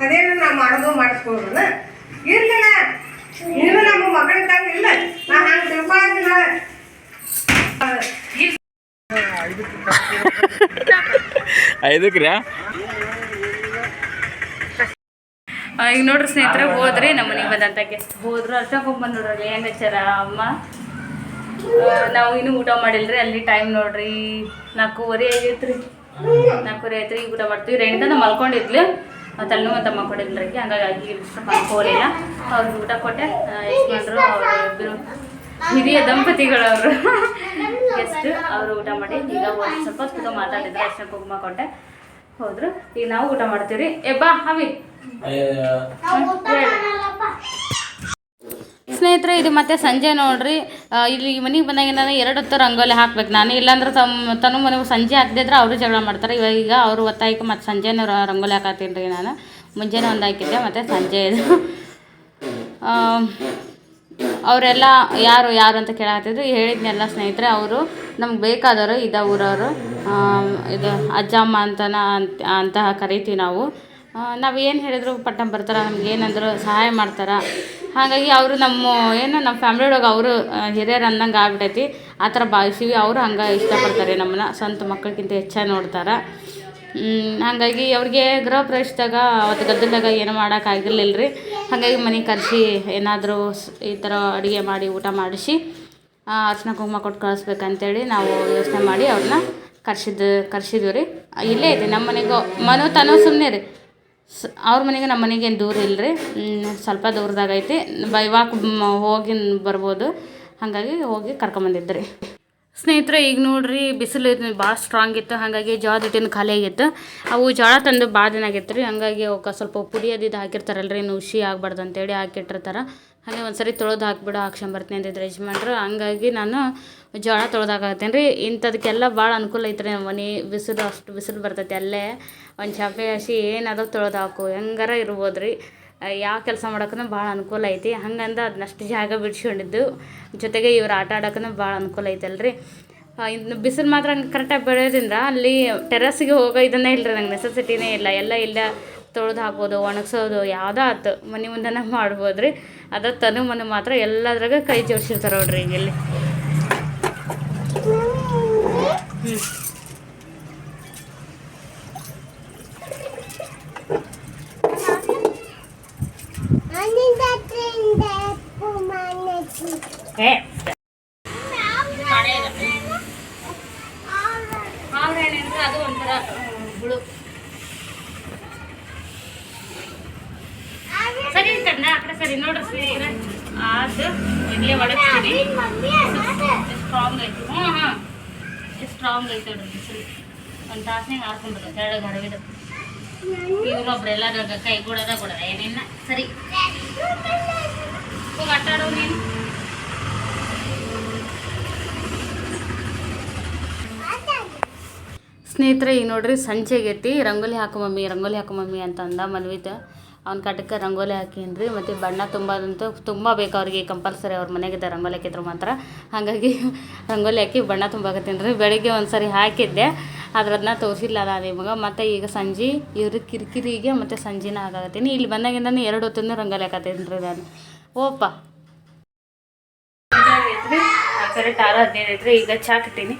Speaker 3: ಅದೇನು ನಾ ಮಾಡೋದು ಮಾಡಿಸ್ಕೊಳ್ರನ ಇರ್ಲಿಲ್ಲ. ನೀನು ನಮ್ಮ ಮಗಳಿದ್ದಾಗ ಇಲ್ಲ. ನಾ ಹಂಗೆ ತಿಳ್ಕೊಳ್ಳೋದಿಲ್ಲ
Speaker 2: ಐದಕ್ಕೆ ರೀ
Speaker 1: ಆ, ಈಗ ನೋಡ್ರಿ ಸ್ನೇಹಿತರೆ ಹೋದ್ರಿ ನಮ್ಮ ಮನೆಗೆ ಬಂದಂತ ಗೆಸ್ಟ್ ಹೋದ್ರು ಅರ್ಚಕೊಂಡ್ ಬಂದ್ ನೋಡ್ರಿ. ಏನ್ ಹೆಚ್ಚಾರ ಅಮ್ಮ? ನಾವು ಇನ್ನೂ ಊಟ ಮಾಡಿಲ್ರಿ ಅಲ್ಲಿ ಟೈಮ್ ನೋಡ್ರಿ. ನಾಲ್ಕೂವರೆ ಆಗೈತ್ರಿ. ನಾಲ್ಕೂವರೆ ಐತ್ರಿ ಈಗ ಊಟ ಮಾಡ್ತೀವಿ. ರೇಣಿಕಂತ ಮಲ್ಕೊಂಡಿದ್ಲು. ಮತ್ತು ಅಂತ ಮತ್ತು ಹಾಗಾಗಿ ಇಷ್ಟು ಮಲ್ಕೋಲಿಲ್ಲ ಅವ್ರಿಗೆ ಊಟ ಕೊಟ್ಟೆ ಎಷ್ಟು ಅವ್ರ ಇಬ್ಬರು ಹಿರಿಯ ದಂಪತಿಗಳವರು. ಗೆಸ್ಟ್ ಅವರು ಊಟ ಮಾಡಿ ಈಗ ಒಂದು ಸ್ವಲ್ಪ ಹೊತ್ತು ಮಾತಾಡಿದ್ರು ಅರ್ಶಿನ ಕುಂಕುಮ ಕೊಟ್ಟೆ. ಹೋದ್ರು ಈಗ ನಾವು ಊಟ ಮಾಡ್ತೀವಿ ರೀ ಎಬ್ಬಾ ಹವಿ ಸ್ನೇಹಿತರೆ, ಇದು ಮತ್ತೆ ಸಂಜೆ ನೋಡ್ರಿ. ಇಲ್ಲಿ ಮನೆಗೆ ಬಂದಾಗ ನಾನು ಎರಡು ಹೊತ್ತು ರಂಗೋಲಿ ಹಾಕ್ಬೇಕು. ನಾನು ಇಲ್ಲಾಂದ್ರೆ ತಮ್ಮ ತನು ಮನೆ ಸಂಜೆ ಇದ್ರೆ ಅವರು ಜಗಳ ಮಾಡ್ತಾರೆ. ಇವಾಗ ಈಗ ಅವರು ಒತ್ತಾಯಕ್ಕೆ ಮತ್ತೆ ಸಂಜೆನೂ ರಂಗೋಲಿ ಹಾಕತ್ತೀನಿ ರೀ ನಾನು. ಮುಂಜಾನೆ ಒಂದು ಹಾಕಿದ್ದೆ, ಮತ್ತು ಸಂಜೆ ಇದು. ಅವರೆಲ್ಲ ಯಾರು ಯಾರು ಅಂತ ಕೇಳಾತಿದ್ರು ಹೇಳಿದ್ನೆಲ್ಲ ಸ್ನೇಹಿತರೆ, ಅವರು ನಮ್ಗೆ ಬೇಕಾದವರು ಇದ ಊರವರು. ಇದು ಅಜ್ಜಮ್ಮ ಅಂತನ ಅಂತ ಅಂತ ಕರಿತೀವಿ ನಾವು. ನಾವು ಏನು ಹೇಳಿದ್ರು ಪಟ್ಟಣ ಬರ್ತಾರೆ, ನಮ್ಗೆ ಏನಂದ್ರು ಸಹಾಯ ಮಾಡ್ತಾರೆ. ಹಾಗಾಗಿ ಅವರು ನಮ್ಮ, ಏನು ನಮ್ಮ ಫ್ಯಾಮ್ಲಿ ಒಳಗೆ ಅವರು ಹಿರಿಯರು ಅಂದಂಗೆ ಆಗ್ಬಿಟ್ಟೈತಿ ಆ ಥರ ಭಾವಿಸ್ತೀವಿ. ಅವರು ಹಂಗೆ ಇಷ್ಟಪಡ್ತಾರೆ ನಮ್ಮನ್ನ. ಸ್ವಂತ ಮಕ್ಕಳಿಗಿಂತ ಹೆಚ್ಚಾಗಿ ನೋಡ್ತಾರೆ. ಹಾಗಾಗಿ ಅವ್ರಿಗೆ ಗೃಹ ಪ್ರವೇಶದಾಗ ಅವತ್ತು ಗದ್ದಲದಾಗ ಏನು ಮಾಡೋಕ್ಕಾಗಿರ್ಲಿಲ್ಲ ರೀ ಹಾಗಾಗಿ ಮನೆ ಕರೆಸಿ ಏನಾದರೂ ಈ ಥರ ಅಡುಗೆ ಮಾಡಿ, ಊಟ ಮಾಡಿಸಿ ಅರ್ಶಿನ ಕುಂಕುಮ ಕೊಟ್ಟು ಕಳಿಸ್ಬೇಕಂತೇಳಿ ನಾವು ಯೋಚನೆ ಮಾಡಿ ಅವ್ರನ್ನ ಕರ್ಸಿದ್ದು ಕರ್ಸಿದ್ವಿ ರೀ ಇಲ್ಲೇ ಐತಿ ನಮ್ಮ ಮನೆಗೂ ಮನು, ತನೂ ಸುಮ್ಮನೆ ರೀ. ಸ್, ಅವ್ರ ಮನೆಗೆ ನಮ್ಮ ಮನೆಗೇನು ದೂರ ಇಲ್ಲ ರೀ ಸ್ವಲ್ಪ ದೂರದಾಗ ಐತಿ. ಬೈವಾಕ್ ಹೋಗಿ ಬರ್ಬೋದು. ಹಾಗಾಗಿ ಹೋಗಿ ಕರ್ಕೊಂಬಂದಿದ್ರಿ ಸ್ನೇಹಿತರೆ, ಈಗ ನೋಡ್ರಿ, ಬಿಸಿಲು ಭಾಳ ಸ್ಟ್ರಾಂಗ್ ಇತ್ತು. ಹಾಗಾಗಿ ಜೋಳದ ಹಿಟ್ಟಿನ ಖಾಲಿ ಆಗಿತ್ತು. ಅವು ಜೋಳ ತಂದು ಭಾಳ ದಿನ ಆಗಿತ್ತು ರೀ. ಹಾಗಾಗಿ ಅವಕ್ಕೆ ಸ್ವಲ್ಪ ಪುಡಿ ಅದು ಇದು ಹಾಕಿರ್ತಾರಲ್ರಿ. ನುಸಿ ಆಗ್ಬಾರ್ದು ಅಂತೇಳಿ ಹಾಕಿಟ್ಟಿರ್ತಾರೆ. ಹಾಗೆ ಒಂದು ಸರಿ ತೊಳೆದು ಹಾಕ್ಬಿಡು ಹಾಕ್ಸಂಬರ್ತೀನಿ ಅಂದಿದ್ರು ಯಜಮಾನ್ರು. ಹಂಗಾಗಿ ನಾನು ಜೋಳ ತೊಳೆದಾಗತ್ತೇನೆ ರೀ ಇಂಥದಕ್ಕೆಲ್ಲ ಭಾಳ ಅನುಕೂಲ ಐತ್ರಿ ನಮ್ಮ ಮನೆ. ಬಿಸಿಲು ಅಷ್ಟು, ಬಿಸಿಲು ಬರ್ತೈತೆ ಅಲ್ಲೇ. ಒಂದು ಚಾಪೆ ಹಸಿ ಏನಾದರೂ ತೊಳೆದು ಹಾಕು ಹೆಂಗಾರ ಇರ್ಬೋದು ರೀ ಯಾವ ಕೆಲಸ ಮಾಡೋಕ್ಕೂ ಭಾಳ ಅನುಕೂಲ ಐತಿ. ಹಂಗಂದ ಅದನ್ನಷ್ಟು ಜಾಗ ಬಿಡ್ಸ್ಕೊಂಡಿದ್ದು. ಜೊತೆಗೆ ಇವ್ರು ಆಟ ಆಡೋಕ್ಕೂ ಭಾಳ ಅನುಕೂಲ ಐತಲ್ರಿ. ಇನ್ನು ಬಿಸಿಲು ಮಾತ್ರ ಹಂಗೆ ಕರೆಕ್ಟಾಗಿ ಬೆಳೆಯೋದ್ರಿಂದ ಅಲ್ಲಿ ಟೆರಸ್ಸಿಗೆ ಹೋಗೋ ಇದನ್ನೇ ಇಲ್ಲ ರೀ ನಂಗೆ ನೆಸಸಿಟಿನೇ ಇಲ್ಲ. ಎಲ್ಲ ಇಲ್ಲ ತೊಳೆದು ಹಾಕ್ಬೋದು, ಒಣಗಿಸೋದು, ಯಾವುದೋ ಆಯ್ತು ಮನೆ ಮುಂದೆನೇ ಮಾಡ್ಬೋದು ರೀ ಅದ ತನು ಮನೆ ಮಾತ್ರ ಎಲ್ಲದ್ರಾಗ ಕೈ ಜೋಡಿಸಿರ್ತಾರೆ ನೋಡ್ರಿ ಇಲ್ಲಿ ಹ್ಞೂ ಅದು ಒಂಥರ ಹುಳು ಸರಿ ಕಣ್ಣ ಆ ಕಡೆ ಸರಿ, ನೋಡ್ರಿ ಸ್ನೇಹಿತರೆ ಅದು ಇಲ್ಲೇ ಒಣಗಿಸ್ತೀನಿ ಸ್ಟ್ರಾಂಗ್ ಐತಿ. ಹ್ಞೂ ಹಾಂ ಸ್ಟ್ರಾಂಗ್ ಐತೆ ನೋಡ್ರಿ ಬಿಸಿಲು ಒಂದು ತಾಸನಾಗ ಆರ್ಕೊಂಡ್ಬಿಡ್ತದೆ ಎರಡು ಹರವಿದು ಸ್ನೇಹಿತರೆ, ಈಗ ನೋಡ್ರಿ, ಸಂಜೆ ಆಗೈತಿ. ರಂಗೋಲಿ ಹಾಕೋ ಮಮ್ಮಿ, ರಂಗೋಲಿ ಹಾಕೋ ಮಮ್ಮಿ ಅಂತ ಅಂದ ಮನ್ವಿತ. ಅವ್ನ ಕಟಕ್ಕೆ ರಂಗೋಲಿ ಹಾಕಿನ್ರಿ, ಮತ್ತು ಬಣ್ಣ ತುಂಬೋದಂತೂ ತುಂಬ ಬೇಕು ಅವ್ರಿಗೆ. ಕಂಪಲ್ಸರಿ ಅವ್ರ ಮನೆಗಿದ್ದ ರಂಗೋಲಿ ಹಾಕಿದ್ರು ಮಾತ್ರ. ಹಾಗಾಗಿ ರಂಗೋಲಿ ಹಾಕಿ ಬಣ್ಣ ತುಂಬಾಕತ್ತೀನಿ ರೀ ಬೆಳಿಗ್ಗೆ ಒಂದು ಸರಿ ಹಾಕಿದ್ದೆ. ಆದ್ರೆ ಅದನ್ನ ತೋರಿಸಿಲ್ಲ ನಾನು ನಿಮಗೆ. ಮತ್ತು ಈಗ ಸಂಜೆ ಇವ್ರಿಗೆ ಕಿರಿಕಿರಿಗೆ ಮತ್ತು ಸಂಜೆನ ಆಗತ್ತೀನಿ ಇಲ್ಲಿ ಬಂದಾಗಿಂದ ಎರಡು ಹೊತ್ತಿನ ರಂಗೋಲಿ ಹಾಕತ್ತೀನಿ ರೀ ನಾನು. ಓಪ್ಪ. ಕರೆಕ್ಟ್ ಆರು ಹದಿನೈದು ಐತ್ರಿ. ಈಗ ಚಾ ಕಟ್ಟೀನಿ.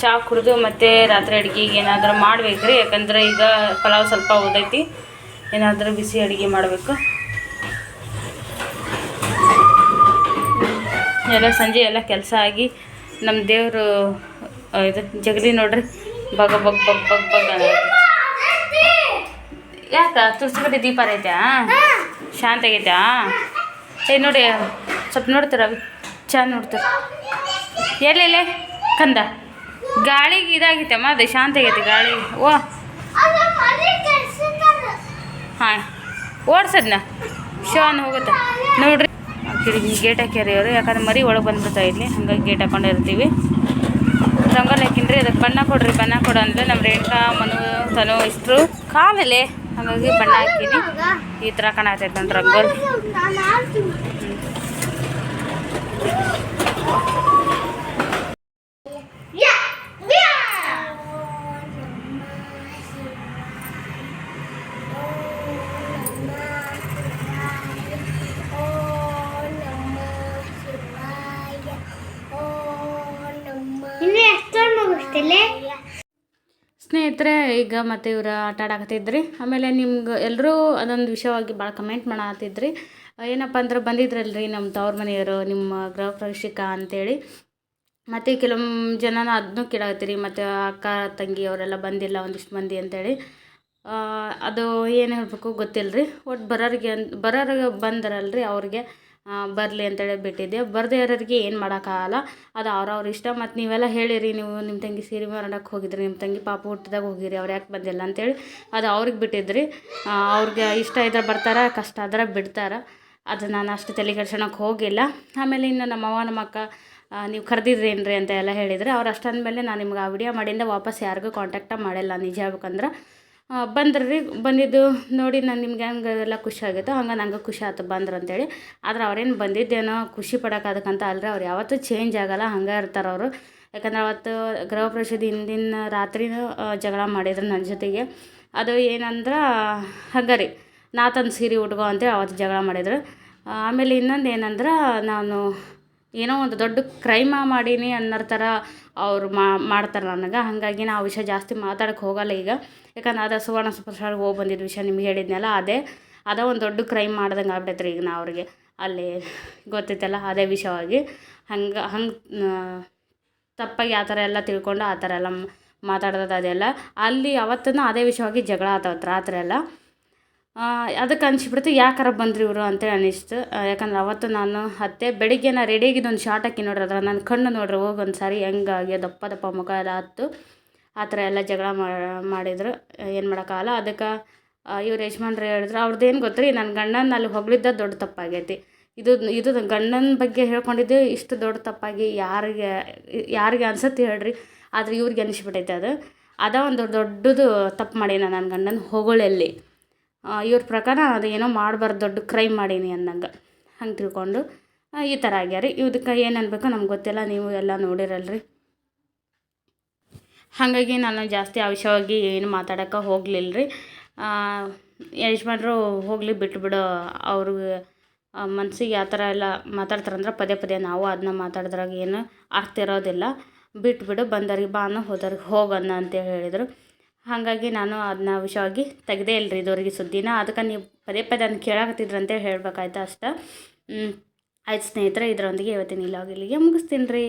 Speaker 1: ಚಹಾ ಕುಡಿದು ಮತ್ತು ರಾತ್ರಿ ಅಡುಗೆಗೆ ಏನಾದರೂ ಮಾಡ್ಬೇಕ್ರಿ. ಯಾಕಂದ್ರೆ ಈಗ ಪಲಾವ್ ಸ್ವಲ್ಪ ಓದೈತಿ ಏನಾದರೂ ಬಿಸಿ ಅಡುಗೆ ಮಾಡಬೇಕು. ಎಲ್ಲ ಸಂಜೆ ಎಲ್ಲ ಕೆಲಸ ಆಗಿ ನಮ್ಮ ದೇವರು ಇದು ಜಗಲಿ ನೋಡ್ರಿ. ಬಗ, ಬಗ್ ಬಗ್ ಬಗ್ ಬಗ್. ಯಾಕ? ತುಳಸಿ ದೀಪ ಐತ್ಯಾ ಶಾಂತ ಆಗೈತ್ಯಾ? ಏ, ನೋಡಿ, ಸ್ವಲ್ಪ ನೋಡ್ತೀರ? ಚಾ ನೋಡ್ತೀರ? ಎಲ್ಲೆಲ್ಲೇ ಕಂದ. ಗಾಳಿಗೆ ಇದಾಗಿತ್ತಮ್ಮ ಅದೇ ಶಾಂತ ಆಗೈತೆ ಗಾಳಿ. ಓ. ಹಾಂ. ಓಡ್ಸದ್ನ? ಶಿವನ್ ಹೋಗುತ್ತೆ. ನೋಡ್ರಿ. ಕಿಡಿಗೆ ಗೇಟ್ ಹಾಕ್ಯಾರಿ ಅವರು ಯಾಕಂದ್ರೆ ಮರಿ ಒಳಗೆ ಬಂದ್ಬಿಡ್ತಾ ಇಲ್ಲಿ ಹಂಗಾಗಿ ಗೇಟ್ ಹಾಕೊಂಡೇ ಇರ್ತೀವಿ. ರಂಗೋಲಿ ಹಾಕಿನ್ರಿ ಅದಕ್ಕೆ ಬಣ್ಣ ಕೊಡ್ರಿ, ಬಣ್ಣ ಕೊಡು ಅಂದ್ರೆ ನಮ್ಮ ರೇಣುಕಾ, ಮನು, ತನು ಇಷ್ಟರು ಕಾಲಲ್ಲಿ ಹಾಗಾಗಿ ಬಣ್ಣ ಹಾಕೀನಿ. ಈ ಥರ ಕಾಣತೈತೆ ನನ್ನ ರಂಗೋಲಿ. ಸ್ನೇಹಿತರೆ, ಈಗ ಮತ್ತೆ ಇವ್ರು ಆಟ ಆಡಾಕತ್ತಿದ್ರಿ. ಆಮೇಲೆ ನಿಮ್ಗೆ ಎಲ್ಲರೂ ಅದೊಂದು ವಿಷಯವಾಗಿ ಭಾಳ ಕಮೆಂಟ್ ಮಾಡತ್ತಿದ್ರಿ ಏನಪ್ಪ ಅಂದ್ರೆ ಬಂದಿದ್ರಲ್ರಿ ನಮ್ಮ ತವ್ರ ಮನೆಯವರು, ನಿಮ್ಮ ಗೃಹ ಪ್ರವೇಶಿಕ ಅಂತೇಳಿ. ಮತ್ತು ಕೆಲವೊಂದು ಜನನ ಅದನ್ನೂ ಕೇಳಾಕತ್ತೀರಿ, ಮತ್ತು ಅಕ್ಕ, ತಂಗಿ ಅವರೆಲ್ಲ ಬಂದಿಲ್ಲ, ಒಂದಿಷ್ಟು ಮಂದಿ ಅಂತೇಳಿ. ಅದು ಏನು ಹೇಳಬೇಕು ಗೊತ್ತಿಲ್ಲ ರೀ ಒಟ್ಟು ಬರೋರಿಗೆ ಬರೋರಿಗೆ ಬಂದರಲ್ರಿ ಅವ್ರಿಗೆ. ಬರಲಿ ಅಂತೇಳಿ ಬಿಟ್ಟಿದ್ದೆ. ಬರದೇ ಇರೋರಿಗೆ ಏನು ಮಾಡೋಕ್ಕಾಗಲ್ಲ. ಅದು ಅವ್ರವ್ರ ಇಷ್ಟ. ಮತ್ತು ನೀವೆಲ್ಲ ಹೇಳಿರಿ, ನೀವು ನಿಮ್ಮ ತಂಗಿ ಸೀರೆ ಮಾರಾಟಕ್ಕೆ ಹೋಗಿದ್ರಿ ನಿಮ್ಮ ತಂಗಿ ಪಾಪ ಹುಟ್ಟಿದಾಗ ಹೋಗಿರಿ, ಅವ್ರು ಯಾಕೆ ಬಂದಿಲ್ಲ ಅಂತೇಳಿ ಅದು ಅವ್ರಿಗೆ ಬಿಟ್ಟಿದ್ರಿ. ಅವ್ರಿಗೆ ಇಷ್ಟ ಇದ್ರೆ ಬರ್ತಾರೆ, ಕಷ್ಟ ಆದ್ರೆ ಬಿಡ್ತಾರೆ. ಅದು ನಾನು ಅಷ್ಟು ತಲೆ ಕೆಡ್ಸೋಣಕ್ಕೆ ಹೋಗಿಲ್ಲ. ಆಮೇಲೆ ಇನ್ನು ನಮ್ಮ ಅವ್ವ, ನಮ್ಮ ಅಕ್ಕ ನೀವು ಕರೆದಿದ್ರೇನ್ರಿ ಅಂತ ಎಲ್ಲ ಹೇಳಿದರೆ, ಅವ್ರು ಅಷ್ಟಂದಮೇಲೆ ನಾನು ನಿಮ್ಗೆ ಆ ವಿಡಿಯೋ ಮಾಡಿಂದ ವಾಪಸ್ ಯಾರಿಗೂ ಕಾಂಟ್ಯಾಕ್ಟ ಮಾಡಿಲ್ಲ ನಿಜ ಹೇಳ್ಬೇಕಂದ್ರೆ ಬಂದ್ರಿ ರೀ ಬಂದಿದ್ದು ನೋಡಿ ನಾನು ನಿಮ್ಗೆ ಹೆಂಗೆ ಎಲ್ಲ ಖುಷಿ ಆಗಿತ್ತು ಹಂಗೆ ನಂಗೆ ಖುಷಿ ಆಯ್ತು ಬಂದ್ರು ಅಂತೇಳಿ. ಆದ್ರೆ ಅವ್ರೇನು ಬಂದಿದ್ದೇನೋ ಖುಷಿ ಪಡೋಕೆ ಅದಕ್ಕಂತ ಅಲ್ರಿ, ಅವ್ರು ಯಾವತ್ತೂ ಚೇಂಜ್ ಆಗಲ್ಲ, ಹಂಗೆ ಇರ್ತಾರೆ ಅವರು. ಯಾಕಂದ್ರೆ ಅವತ್ತು ಗೃಹ ಪ್ರವೇಶದ ಹಿಂದಿನ ರಾತ್ರಿನೂ ಜಗಳ ಮಾಡಿದ್ರು ನನ್ನ ಜೊತೆಗೆ. ಅದು ಏನಂದ್ರೆ, ಹಂಗೆ ರೀ ನಾ ತಂದು ಸೀರೆ ಉಟ್ಕೋ ಅಂತೇಳಿ ಅವತ್ತು ಜಗಳ ಮಾಡಿದ್ರು. ಆಮೇಲೆ ಇನ್ನೊಂದು ಏನಂದ್ರೆ, ನಾನು ಏನೋ ಒಂದು ದೊಡ್ಡ ಕ್ರೈಮ ಮಾಡೀನಿ ಅನ್ನೋ ಥರ ಅವ್ರು ಮಾಡ್ತಾರೆ ನನಗೆ. ಹಾಗಾಗಿ ನಾ ಆ ವಿಷಯ ಜಾಸ್ತಿ ಮಾತಾಡಕ್ಕೆ ಹೋಗಲ್ಲ ಈಗ. ಯಾಕಂದ್ರೆ ಅದು ಸುವರ್ಣ ಪ್ರಸಾದ್ ಹೋಗಿ ಬಂದಿದ್ದ ವಿಷಯ ನಿಮ್ಗೆ ಹೇಳಿದ್ನಲ್ಲ, ಅದೇ ಅದೇ ಒಂದು ದೊಡ್ಡ ಕ್ರೈಮ್ ಮಾಡ್ದಂಗೆ ಆಗ್ಬಿಟ್ಟೈತೆ ರೀ ಈಗ ನಾ ಅವ್ರಿಗೆ. ಅಲ್ಲಿ ಗೊತ್ತೈತಲ್ಲ ಅದೇ ವಿಷಯವಾಗಿ. ಹಂಗೆ ಹಂಗೆ ತಪ್ಪಾಗಿ ಆ ಥರ ಎಲ್ಲ ತಿಳ್ಕೊಂಡು ಆ ಥರ ಎಲ್ಲ ಮಾತಾಡೋದು ಅದೆಲ್ಲ. ಅಲ್ಲಿ ಅವತ್ತೂ ಅದೇ ವಿಷಯವಾಗಿ ಜಗಳ ಆತಾವತ್ತು ರಾತ್ರಿ ಎಲ್ಲ. ಅದಕ್ಕೆ ಅನ್ಸಿಬಿಡ್ತು, ಯಾಕಾರ ಬಂದ್ರಿ ಇವರು ಅಂತೇಳಿ ಅನಿಸ್ತು ಯಾಕಂದ್ರೆ ಅವತ್ತು ನಾನು ಹತ್ತೆ ಬೆಳಿಗ್ಗೆ ನಾ ರೆಡಿಯಾಗಿದ್ದು ಒಂದು ಶಾರ್ಟ್ ಹಾಕಿ ನೋಡ್ರಿ ಅದ್ರ ನನ್ನ ಕಣ್ಣು ನೋಡ್ರಿ, ಹೋಗಿ ಒಂದು ಸಾರಿ ಹೆಂಗಾಗಿ ದಪ್ಪ ದಪ್ಪ ಮುಖ ಎಲ್ಲ ಹತ್ತು. ಆ ಥರ ಎಲ್ಲ ಜಗಳ ಮಾಡಿದ್ರು. ಏನು ಮಾಡೋಕ್ಕಾಗಲ್ಲ, ಅದಕ್ಕೆ ಇವ್ರು ಯಜಮಾನ್ರು ಹೇಳಿದ್ರು ಅವ್ರದ್ದು ಏನು ರೀ ನನ್ನ ಗಂಡನ ಅಲ್ಲಿ ಹೊಗಳಿದ್ದ ದೊಡ್ಡ ತಪ್ಪಾಗೈತಿ. ಇದು ಇದು ಗಂಡನ ಬಗ್ಗೆ ಹೇಳ್ಕೊಂಡಿದ್ದು ಇಷ್ಟು ದೊಡ್ಡ ತಪ್ಪಾಗಿ ಯಾರಿಗೆ ಯಾರಿಗೆ ಅನ್ಸತ್ತೆ ಹೇಳ್ರಿ, ಆದ್ರೆ ಇವ್ರಿಗೆ ಅನಿಸ್ಬಿಟ್ಟೈತೆ ಅದು. ಅದ ಒಂದು ದೊಡ್ಡದು ತಪ್ಪು ಮಾಡೀನಿ ನನ್ನ ಗಂಡನ ಹೊಗಳಲ್ಲಿ. ಇವ್ರ ಪ್ರಕಾರ ಅದು ಏನೋ ಮಾಡಬಾರ್ದು, ದೊಡ್ಡ ಕ್ರೈಮ್ ಮಾಡೀನಿ ಅನ್ನಂಗೆ ಹಂಗೆ ತಿಳ್ಕೊಂಡು ಈ ಥರ ಆಗ್ಯಾರಿ. ಇದಕ್ಕೆ ಏನು ಅನ್ಬೇಕು ನಮ್ಗೆ ಗೊತ್ತಿಲ್ಲ, ನೀವು ಎಲ್ಲ ನೋಡಿರಲ್ರಿ. ಹಾಗಾಗಿ ನಾನು ಜಾಸ್ತಿ ಅವಶ್ಯವಾಗಿ ಏನು ಮಾತಾಡೋಕೆ ಹೋಗಲಿಲ್ಲ ರೀ ಯಜಮಾನ್ರು ಹೋಗಲಿ ಬಿಟ್ಬಿಡು ಅವ್ರಿಗೆ ಮನಸ್ಸಿಗೆ ಯಾವ ಥರ ಎಲ್ಲ ಮಾತಾಡ್ತಾರಂದ್ರೆ ಪದೇ ಪದೇ ನಾವು ಅದನ್ನ ಮಾತಾಡಿದ್ರಾಗ ಏನು ಅರ್ಥ ಇರೋದಿಲ್ಲ. ಬಿಟ್ಬಿಡು ಬಂದವ್ರಿಗೆ ಬಾ ಅನ್ನೋ ಹೋದವ್ರಿಗೆ ಹೋಗನ್ನ ಅಂತೇಳಿ ಹೇಳಿದರು. ಹಾಗಾಗಿ ನಾನು ಅದನ್ನ ವಿಷಯವಾಗಿ ತೆಗ್ದೇ ಇಲ್ರಿ ಇದುವರೆಗೆ ಸುದ್ದಿನ. ಅದಕ್ಕೆ ನೀವು ಪದೇ ಪದೇ ಅದನ್ನ ಕೇಳಾಕತ್ತಿದ್ರು ಅಂತೇಳಿ ಹೇಳ್ಬೇಕಾಯ್ತು ಅಷ್ಟೆ. ಆಯ್ತು ಸ್ನೇಹಿತರೆ, ಇದರೊಂದಿಗೆ ಇವತ್ತಿನ ಇಲ್ಲಿಗೆ ಮುಗಿಸ್ತೀನಿ ರೀ.